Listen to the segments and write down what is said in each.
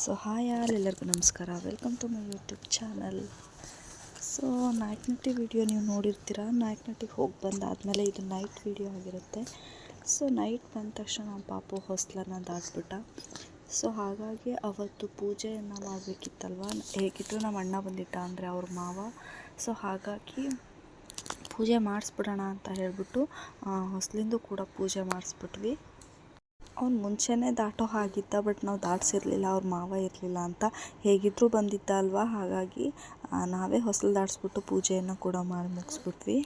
So hi all ಎಲ್ಲರಿಗೂ ನಮಸ್ಕಾರ. Welcome to my YouTube channel so Nayakanatti video ನೀವು ನೋಡಿರ್ತೀರ? ನಾಯಕನಟ್ಟಿಗೆ ಹೋಗಿ ಬಂದಾದಮೇಲೆ ಇದು ನೈಟ್ ವಿಡಿಯೋ ಆಗಿರುತ್ತೆ. ಸೊ ನೈಟ್ ಬಂದ ತಕ್ಷಣ ನಮ್ಮ ಪಾಪು ಹೊಸ್ಲನ್ನ ದಾಟ್ಬಿಟ್ಟ ಸೊ ಹಾಗಾಗಿ ಅವತ್ತು ಪೂಜೆಯನ್ನು ಮಾಡಬೇಕಿತ್ತಲ್ವ? ಹೇಗಿದ್ರು ನಮ್ಮ ಅಣ್ಣ ಬಂದಿಟ್ಟ ಅಂದರೆ ಅವ್ರ ಮಾವ. ಸೊ ಹಾಗಾಗಿ ಪೂಜೆ ಮಾಡಿಸ್ಬಿಡೋಣ ಅಂತ ಹೇಳ್ಬಿಟ್ಟು ಹೊಸ್ಲಿಂದು ಕೂಡ ಪೂಜೆ ಮಾಡಿಸ್ಬಿಟ್ವಿ. ಅವ್ನು ಮುಂಚೆನೇ ದಾಟೋ ಹಾಗಿದ್ದ ಬಟ್ ನಾವು ದಾಟಿಸಿರ್ಲಿಲ್ಲ, ಅವ್ರ ಮಾವ ಇರಲಿಲ್ಲ ಅಂತ ಹೇಗಿದ್ದರೂ ಬಂದಿದ್ದ ಅಲ್ವಾ ಹಾಗಾಗಿ ನಾವೇ ಹೊಸಲು ದಾಟಿಸ್ಬಿಟ್ಟು ಪೂಜೆಯನ್ನು ಕೂಡ ಮಾಡಿ ಮುಗಿಸ್ಬಿಟ್ವಿ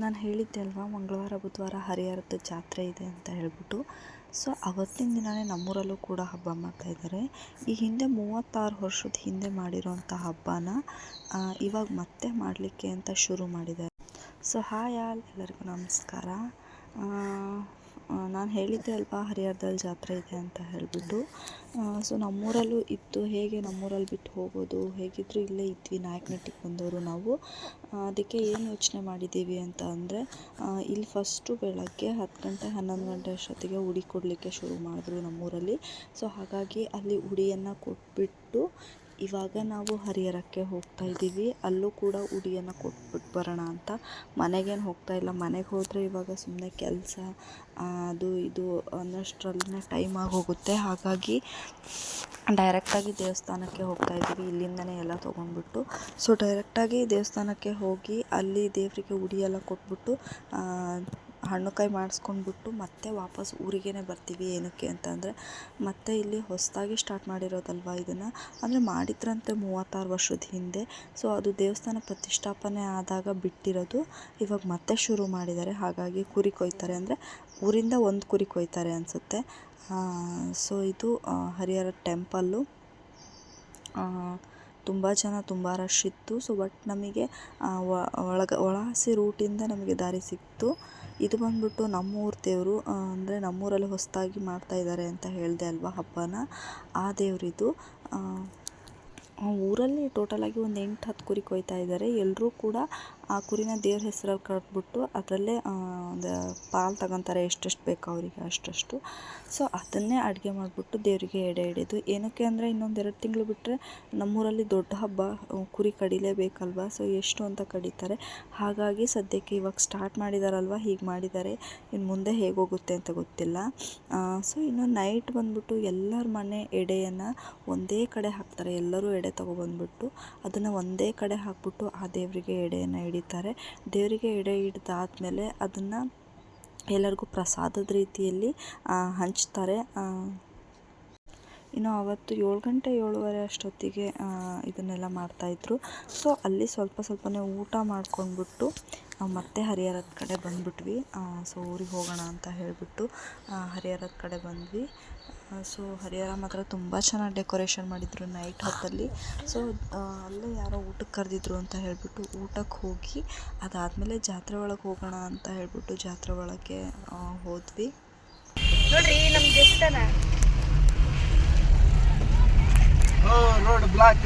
ನಾನು ಹೇಳಿದ್ದೆ ಅಲ್ವಾ, ಮಂಗಳವಾರ, ಬುಧವಾರ ಹರಿಹರದ ಜಾತ್ರೆ ಇದೆ ಅಂತ ಹೇಳ್ಬಿಟ್ಟು. ಸೊ ಅವತ್ತಿನ ದಿನವೇ ನಮ್ಮೂರಲ್ಲೂ ಕೂಡ ಹಬ್ಬ ಮಾಡ್ತಾಯಿದ್ದಾರೆ ಈ ಹಿಂದೆ ಮೂವತ್ತಾರು ವರ್ಷದ ಹಿಂದೆ ಮಾಡಿರೋಂಥ ಹಬ್ಬನ ಇವಾಗ ಮತ್ತೆ ಮಾಡಲಿಕ್ಕೆ ಅಂತ ಶುರು ಮಾಡಿದ್ದಾರೆ. ಸೊ ಹಾಯ್ ಆಲ್ ಎಲ್ಲರಿಗೂ ನಮಸ್ಕಾರ. ನಾನು ಹೇಳಿದ್ದೆ ಅಲ್ವಾ ಹರಿಹರದಲ್ಲಿ ಜಾತ್ರೆ ಇದೆ ಅಂತ ಹೇಳಿಬಿಟ್ಟು. ಸೊ ನಮ್ಮೂರಲ್ಲೂ ಇತ್ತು. ಹೇಗೆ ನಮ್ಮೂರಲ್ಲಿ ಬಿಟ್ಟು ಹೋಗೋದು? ಹೇಗಿದ್ದರೂ ಇಲ್ಲೇ ಇದ್ವಿ ನಾಯಕನಟ್ಟಿಗೆ ಬಂದವರು ನಾವು. ಅದಕ್ಕೆ ಏನು ಯೋಚನೆ ಮಾಡಿದ್ದೀವಿ ಅಂತ ಅಂದರೆ ಇಲ್ಲಿ ಫಸ್ಟು ಬೆಳಗ್ಗೆ ಹತ್ತು ಗಂಟೆ ಹನ್ನೊಂದು ಗಂಟೆ ಅಷ್ಟೊತ್ತಿಗೆ ಉಡಿ ಕೊಡಲಿಕ್ಕೆ ಶುರು ಮಾಡಿದ್ರು ನಮ್ಮೂರಲ್ಲಿ. ಸೊ ಹಾಗಾಗಿ ಅಲ್ಲಿ ಉಡಿಯನ್ನು ಕೊಟ್ಬಿಟ್ಟು ಇವಾಗ ನಾವು ಹರಿಹರಕ್ಕೆ ಹೋಗ್ತಾ ಇದ್ದೀವಿ. ಅಲ್ಲೂ ಕೂಡ ಉಡಿಯನ್ನು ಕೊಟ್ಬಿಟ್ಟು ಬರೋಣ ಅಂತ. ಮನೆಗೇನು ಹೋಗ್ತಾ ಇಲ್ಲ. ಮನೆಗೆ ಹೋದರೆ ಇವಾಗ ಸುಮ್ಮನೆ ಕೆಲಸ ಅದು ಇದು ಅನ್ನೋಷ್ಟರಲ್ಲೇ ಟೈಮ್ ಆಗೋಗುತ್ತೆ ಹಾಗಾಗಿ ಡೈರೆಕ್ಟಾಗಿ ದೇವಸ್ಥಾನಕ್ಕೆ ಹೋಗ್ತಾ ಇದ್ದೀವಿ. ಇಲ್ಲಿಂದನೇ ಎಲ್ಲ ತೊಗೊಂಡ್ಬಿಟ್ಟು. ಸೊ ಡೈರೆಕ್ಟಾಗಿ ದೇವಸ್ಥಾನಕ್ಕೆ ಹೋಗಿ ಅಲ್ಲಿ ದೇವರಿಗೆ ಉಡಿಯೆಲ್ಲ ಕೊಟ್ಬಿಟ್ಟು ಹಣ್ಣು ಕಾಯಿ ಮಾಡಿಸ್ಕೊಂಡ್ಬಿಟ್ಟು ಮತ್ತೆ ವಾಪಸ್ ಊರಿಗೇ ಬರ್ತೀವಿ ಏನಕ್ಕೆ ಅಂತಂದರೆ ಮತ್ತೆ ಇಲ್ಲಿ ಹೊಸದಾಗಿ ಸ್ಟಾರ್ಟ್ ಮಾಡಿರೋದಲ್ವ ಇದನ್ನು? ಅಂದರೆ ಮಾಡಿದ್ರಂತೆ ಮೂವತ್ತಾರು ವರ್ಷದ ಹಿಂದೆ. ಸೊ ಅದು ದೇವಸ್ಥಾನ ಪ್ರತಿಷ್ಠಾಪನೆ ಆದಾಗ ಬಿಟ್ಟಿರೋದು ಇವಾಗ ಮತ್ತೆ ಶುರು ಮಾಡಿದ್ದಾರೆ. ಹಾಗಾಗಿ ಕುರಿ ಕೊಯ್ತಾರೆ ಅಂದರೆ ಊರಿಂದ ಒಂದು ಕುರಿ ಕೊಯ್ತಾರೆ ಅನಿಸುತ್ತೆ. ಸೊ ಇದು ಹರಿಹರ ಟೆಂಪಲ್ಲು ತುಂಬ ಜನ, ತುಂಬ ರಶ್ ಇತ್ತು. ಸೊ ಬಟ್ ನಮಗೆ ಒಳಗೆ ಒಳಹಸಿ ರೂಟಿಂದ ನಮಗೆ ದಾರಿ ಸಿಕ್ತು. ಇದು ಬಂದ್ಬಿಟ್ಟು ನಮ್ಮೂರ ದೇವರು ಅಂದರೆ ನಮ್ಮೂರಲ್ಲಿ ಹೊಸದಾಗಿ ಮಾಡ್ತಾ ಇದ್ದಾರೆ ಅಂತ ಹೇಳಿದೆ ಅಲ್ವಾ ಹಬ್ಬನ? ಆ ದೇವರಿದು ಊರಲ್ಲಿ ಟೋಟಲಾಗಿ ಒಂದು ಎಂಟು ಹತ್ತು ಕುರಿ ಕೊಯ್ತಾ ಇದ್ದಾರೆ ಎಲ್ಲರೂ ಕೂಡ ಆ ಕುರಿನ ದೇವ್ರ ಹೆಸರಲ್ಲಿ ಕರೆದ್ಬಿಟ್ಟು ಅದರಲ್ಲೇ ಒಂದು ಪಾಲು ತಗೊತಾರೆ ಎಷ್ಟೆಷ್ಟು ಬೇಕು ಅವರಿಗೆ ಅಷ್ಟಷ್ಟು. ಸೊ ಅದನ್ನೇ ಅಡುಗೆ ಮಾಡಿಬಿಟ್ಟು ದೇವರಿಗೆ ಎಡೆ ಹಿಡಿಯೋದು ಏನಕ್ಕೆ ಅಂದರೆ ಇನ್ನೊಂದು ಎರಡು ತಿಂಗಳು ಬಿಟ್ಟರೆ ನಮ್ಮೂರಲ್ಲಿ ದೊಡ್ಡ ಹಬ್ಬ, ಕುರಿ ಕಡಿಲೇಬೇಕಲ್ವ? ಸೊ ಎಷ್ಟು ಅಂತ ಕಡಿತಾರೆ. ಹಾಗಾಗಿ ಸದ್ಯಕ್ಕೆ ಇವಾಗ ಸ್ಟಾರ್ಟ್ ಮಾಡಿದಾರಲ್ವ? ಹೀಗೆ ಮಾಡಿದ್ದಾರೆ ಇನ್ನು ಮುಂದೆ ಹೇಗೆ ಹೋಗುತ್ತೆ ಅಂತ ಗೊತ್ತಿಲ್ಲ. ಸೊ ಇನ್ನು ನೈಟ್ ಬಂದ್ಬಿಟ್ಟು ಎಲ್ಲರ ಮನೆ ಎಡೆಯನ್ನು ಒಂದೇ ಕಡೆ ಹಾಕ್ತಾರೆ. ಎಲ್ಲರೂ ಎಡೆ ತೊಗೊಬಂದ್ಬಿಟ್ಟು ಅದನ್ನು ಒಂದೇ ಕಡೆ ಹಾಕ್ಬಿಟ್ಟು ಆ ದೇವರಿಗೆ ಎಡೆಯನ್ನು ಹಿಡಿತಾರೆ ದೇವರಿಗೆ ಎಡೆ ಹಿಡ್ದಾದ್ಮೇಲೆ ಅದನ್ನು ಎಲ್ಲರಿಗೂ ಪ್ರಸಾದದ ರೀತಿಯಲ್ಲಿ ಹಂಚ್ತಾರೆ. ಇನ್ನು ಅವತ್ತು ಏಳು ಗಂಟೆ ಏಳುವರೆ ಅಷ್ಟೊತ್ತಿಗೆ ಇದನ್ನೆಲ್ಲ ಮಾಡ್ತಾಯಿದ್ರು ಸೊ ಅಲ್ಲಿ ಸ್ವಲ್ಪ ಸ್ವಲ್ಪನೇ ಊಟ ಮಾಡ್ಕೊಂಡ್ಬಿಟ್ಟು ನಾವು ಮತ್ತೆ ಹರಿಹರದ ಕಡೆ ಬಂದ್ಬಿಟ್ವಿ. ಸೊ ಊರಿಗೆ ಹೋಗೋಣ ಅಂತ ಹೇಳಿಬಿಟ್ಟು ಹರಿಹರದ ಕಡೆ ಬಂದ್ವಿ. ಸೊ ಹರಿಹರ ಮಾತ್ರ ತುಂಬ ಚೆನ್ನಾಗಿ ಡೆಕೋರೇಷನ್ ಮಾಡಿದರು ನೈಟ್ ಹೊತ್ತಲ್ಲಿ. ಸೊ ಅಲ್ಲೇ ಯಾರೋ ಊಟಕ್ಕೆ ಕರೆದಿದ್ರು ಅಂತ ಹೇಳಿಬಿಟ್ಟು ಊಟಕ್ಕೆ ಹೋಗಿ, ಅದಾದಮೇಲೆ ಜಾತ್ರೆ ಒಳಗೆ ಹೋಗೋಣ ಅಂತ ಹೇಳಿಬಿಟ್ಟು ಜಾತ್ರೆ ಒಳಗೆ ಹೋದ್ವಿ. ನೋಡ್ರಿ ನಮ್ಮ ದೇವಸ್ಥಾನ ರೋಡ್ ಬ್ಲಾಕ್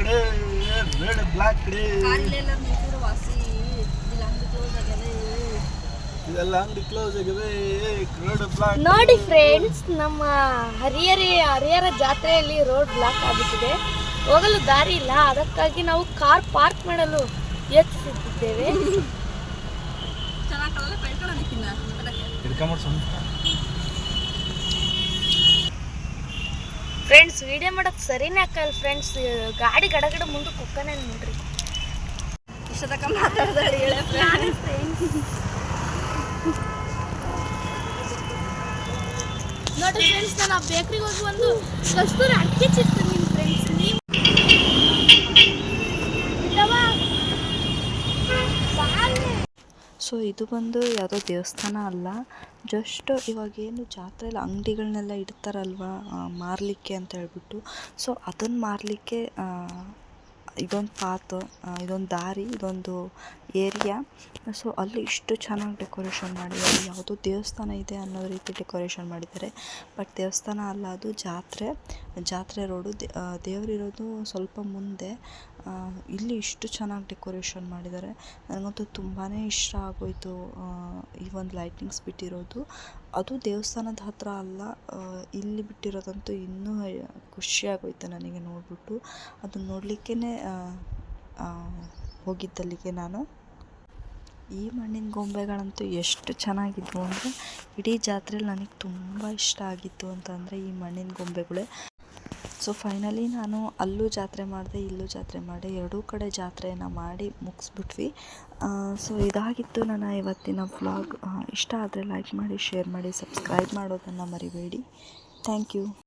ರೋಡ್ ಬ್ಲಾಕ್ ಇದೆಲ್ಲ ಅಂಗಡಿ ಕ್ಲೋಸ್ ಆಗಿದೆ ರೋಡ್ ಬ್ಲಾಕ್ ನೋಡಿ ಫ್ರೆಂಡ್ಸ್ ನಮ್ಮ ಹರಿಹರ ಹರಿಹರ ಜಾತ್ರೆಯಲ್ಲಿ ರೋಡ್ ಬ್ಲಾಕ್ ಆಗುತ್ತಿದೆ ಹೋಗಲು ದಾರಿ ಇಲ್ಲ. ಅದಕ್ಕಾಗಿ ನಾವು ಕಾರ್ ಪಾರ್ಕ್ ಮಾಡಲು ಯೋಚಿಸುತ್ತಿದ್ದೇವೆ ಫ್ರೆಂಡ್ಸ್ ವಿಡಿಯೋ ಮಾಡೋಕೆ ಸರಿನೇ ಹಾಕಲ್ಲ ಫ್ರೆಂಡ್ಸ್ ಗಾಡಿ ಗಡಗಡ ಮುಂದಕ್ಕೆ ಹೋಗ್ತಾನೆ ನೋಡ್ರಿ. ಇಷ್ಟತಕ್ಕ ಮಾತಾಡ್ದಾಳಿ ಹೇಳ ನೋಡಿ ಫ್ರೆಂಡ್ಸ್ ನಾನು ಆ ಬೇಕ್ರಿಗೆ ಹೋಗಿ ಒಂದು ಕಸ್ತೂರಿ ಅಕ್ಕಿ ಚಿರ್ತೀನಿ ಫ್ರೆಂಡ್ಸ್ ನೀವು ಸೊ ಇದು ಬಂದು ಯಾವುದೋ ದೇವಸ್ಥಾನ ಅಲ್ಲ. ಜಸ್ಟ್ ಇವಾಗೇನು ಜಾತ್ರೆಯಲ್ಲಿ ಅಂಗಡಿಗಳನ್ನೆಲ್ಲ ಇಡ್ತಾರಲ್ವಾ ಮಾರಲಿಕ್ಕೆ ಅಂತ ಹೇಳ್ಬಿಟ್ಟು. ಸೊ ಅದನ್ನು ಮಾರಲಿಕ್ಕೆ ಇದೊಂದು ಪಾತ್ ಇದೊಂದು ದಾರಿ, ಇದೊಂದು ಏರಿಯಾ ಸೊ ಅಲ್ಲಿ ಇಷ್ಟು ಚೆನ್ನಾಗಿ ಡೆಕೋರೇಷನ್ ಮಾಡಿದ್ದಾರೆ ಯಾವುದೋ ದೇವಸ್ಥಾನ ಇದೆ ಅನ್ನೋ ರೀತಿ ಡೆಕೋರೇಷನ್ ಮಾಡಿದ್ದಾರೆ. ಬಟ್ ದೇವಸ್ಥಾನ ಅಲ್ಲ, ಅದು ಜಾತ್ರೆ. ಜಾತ್ರೆ ರೋಡು ದೇವರಿರೋದು ಸ್ವಲ್ಪ ಮುಂದೆ. ಇಲ್ಲಿ ಇಷ್ಟು ಚೆನ್ನಾಗಿ ಡೆಕೋರೇಷನ್ ಮಾಡಿದ್ದಾರೆ. ನನಗಂತೂ ತುಂಬಾ ಇಷ್ಟ ಆಗೋಯಿತು ಈ ಒಂದು ಲೈಟಿಂಗ್ಸ್ ಬಿಟ್ಟಿರೋದು. ಅದು ದೇವಸ್ಥಾನದ ಹತ್ರ ಅಲ್ಲ ಇಲ್ಲಿ ಬಿಟ್ಟಿರೋದಂತೂ ಇನ್ನೂ ಖುಷಿಯಾಗೋಯ್ತು ನನಗೆ ನೋಡಿಬಿಟ್ಟು. ಅದನ್ನು ನೋಡಲಿಕ್ಕೇ ಹೋಗಿದ್ದಲ್ಲಿಗೆ ನಾನು. ಈ ಮಣ್ಣಿನ ಗೊಂಬೆಗಳಂತೂ ಎಷ್ಟು ಚೆನ್ನಾಗಿದ್ವು ಅಂದರೆ, ಇಡೀ ಜಾತ್ರೆಯಲ್ಲಿ ನನಗೆ ತುಂಬ ಇಷ್ಟ ಆಗಿತ್ತು ಅಂತಂದರೆ ಈ ಮಣ್ಣಿನ ಗೊಂಬೆಗಳೇ. ಸೊ ಫೈನಲಿ ನಾನು ಅಲ್ಲೂ ಜಾತ್ರೆ ಮಾಡಿದೆ, ಇಲ್ಲೂ ಜಾತ್ರೆ ಮಾಡಿದೆ, ಎರಡೂ ಕಡೆ ಜಾತ್ರೆಯನ್ನು ಮಾಡಿ ಮುಗಿಸ್ಬಿಟ್ವಿ. ಸೊ ಇದಾಗಿತ್ತು ನನ್ನ ಇವತ್ತಿನ ವ್ಲಾಗ್ ಇಷ್ಟ ಆದರೆ ಲೈಕ್ ಮಾಡಿ ಶೇರ್ ಮಾಡಿ ಸಬ್ಸ್ಕ್ರೈಬ್ ಮಾಡೋದನ್ನು ಮರಿಬೇಡಿ. Thank you